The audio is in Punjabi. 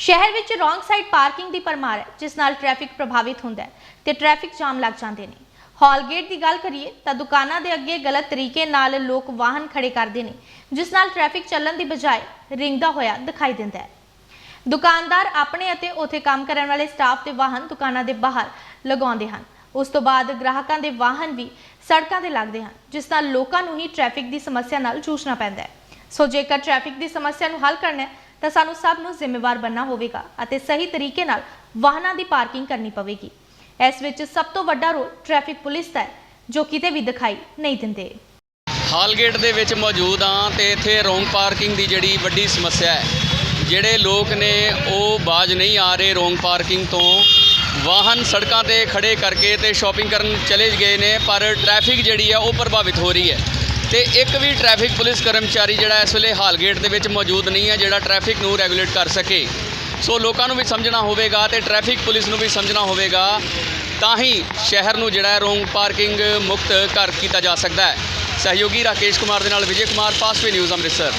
ਸ਼ਹਿਰ ਵਿੱਚ ਰੋਂਗ ਸਾਈਡ ਪਾਰਕਿੰਗ ਦੀ ਪਰਮਾਰ ਹੈ, ਜਿਸ ਨਾਲ ਟ੍ਰੈਫਿਕ ਪ੍ਰਭਾਵਿਤ ਹੁੰਦਾ ਹੈ ਤੇ ਟ੍ਰੈਫਿਕ ਜਾਮ ਲੱਗ ਜਾਂਦੇ ਨੇ। ਹਾਲਗੇਟ ਦੀ ਗੱਲ ਕਰੀਏ ਤਾਂ ਦੁਕਾਨਾਂ ਦੇ ਅੱਗੇ ਗਲਤ ਤਰੀਕੇ ਨਾਲ ਲੋਕ ਵਾਹਨ ਖੜੇ ਕਰਦੇ ਨੇ, ਜਿਸ ਨਾਲ ਟ੍ਰੈਫਿਕ ਚੱਲਣ ਦੀ ਬਜਾਏ ਰਿੰਗਦਾ ਹੋਇਆ ਦਿਖਾਈ ਦਿੰਦਾ ਹੈ। ਦੁਕਾਨਦਾਰ ਆਪਣੇ ਅਤੇ ਉਥੇ ਕੰਮ ਕਰਨ ਵਾਲੇ ਸਟਾਫ ਦੇ ਵਾਹਨ ਦੁਕਾਨਾਂ ਦੇ ਬਾਹਰ ਲਗਾਉਂਦੇ ਹਨ। ਉਸ ਤੋਂ ਬਾਅਦ ਗ੍ਰਾਹਕਾਂ ਦੇ ਵਾਹਨ ਵੀ ਸੜਕਾਂ ਤੇ ਲੱਗਦੇ ਹਨ, ਜਿਸ ਨਾਲ ਲੋਕਾਂ ਨੂੰ ਹੀ ਟ੍ਰੈਫਿਕ ਦੀ ਸਮੱਸਿਆ ਨਾਲ ਜੂਝਣਾ ਪੈਂਦਾ ਹੈ। ਸੋ ਜੇਕਰ ਟ੍ਰੈਫਿਕ ਦੀ ਸਮੱਸਿਆ ਨੂੰ ਹੱਲ ਕਰਨਾ ਹੈ ਤਾਂ ਸਾਨੂੰ ਸਭ ਨੂੰ ਜ਼ਿੰਮੇਵਾਰ ਬਣਨਾ ਹੋਵੇਗਾ ਅਤੇ ਸਹੀ ਤਰੀਕੇ ਨਾਲ ਵਾਹਨਾਂ ਦੀ ਪਾਰਕਿੰਗ ਕਰਨੀ ਪਵੇਗੀ। ਇਸ ਵਿੱਚ ਸਭ ਤੋਂ ਵੱਡਾ ਰੋਲ ਟ੍ਰੈਫਿਕ ਪੁਲਿਸ ਦਾ ਹੈ, ਜੋ ਕਿਤੇ ਵੀ ਦਿਖਾਈ ਨਹੀਂ ਦਿੰਦੇ। ਹਾਲ ਗੇਟ ਦੇ ਵਿੱਚ ਮੌਜੂਦ ਹਾਂ ਤੇ ਇੱਥੇ ਰੋਂਗ ਪਾਰਕਿੰਗ ਦੀ ਜਿਹੜੀ ਵੱਡੀ ਸਮੱਸਿਆ ਹੈ, ਜਿਹੜੇ ਲੋਕ ਨੇ ਉਹ ਬਾਜ ਨਹੀਂ ਆ ਰਹੇ ਰੋਂਗ ਪਾਰਕਿੰਗ ਤੋਂ। ਵਾਹਨ ਸੜਕਾਂ ਤੇ ਖੜੇ ਕਰਕੇ ਤੇ ਸ਼ਾਪਿੰਗ ਕਰਨ ਚਲੇ ਗਏ ਨੇ, ਪਰ ਟ੍ਰੈਫਿਕ ਜਿਹੜੀ ਹੈ ਉਹ ਪ੍ਰਭਾਵਿਤ ਹੋ ਰਹੀ ਹੈ। ਤੇ ਇੱਕ ਵੀ ਟ੍ਰੈਫਿਕ ਪੁਲਿਸ ਕਰਮਚਾਰੀ ਜਿਹੜਾ ਇਸ ਵੇਲੇ ਹਾਲ ਗੇਟ ਦੇ ਵਿੱਚ ਮੌਜੂਦ ਨਹੀਂ ਹੈ, ਜਿਹੜਾ ਟ੍ਰੈਫਿਕ ਨੂੰ ਰੈਗੂਲੇਟ ਕਰ ਸਕੇ। ਸੋ ਲੋਕਾਂ ਨੂੰ ਵੀ ਸਮਝਣਾ ਹੋਵੇਗਾ ਤੇ ਟ੍ਰੈਫਿਕ ਪੁਲਿਸ ਨੂੰ ਵੀ ਸਮਝਣਾ ਹੋਵੇਗਾ, ਤਾਂ ਹੀ ਸ਼ਹਿਰ ਨੂੰ ਜਿਹੜਾ ਰੋਂਗ ਪਾਰਕਿੰਗ ਮੁਕਤ ਕਰ ਕੀਤਾ ਜਾ ਸਕਦਾ ਹੈ। ਸਹਿਯੋਗੀ ਰਾਕੇਸ਼ ਕੁਮਾਰ ਦੇ ਨਾਲ ਵਿਜੇ ਕੁਮਾਰ ਪਾਸਵੇ ਨਿਊਜ਼ ਅੰਮ੍ਰਿਤਸਰ।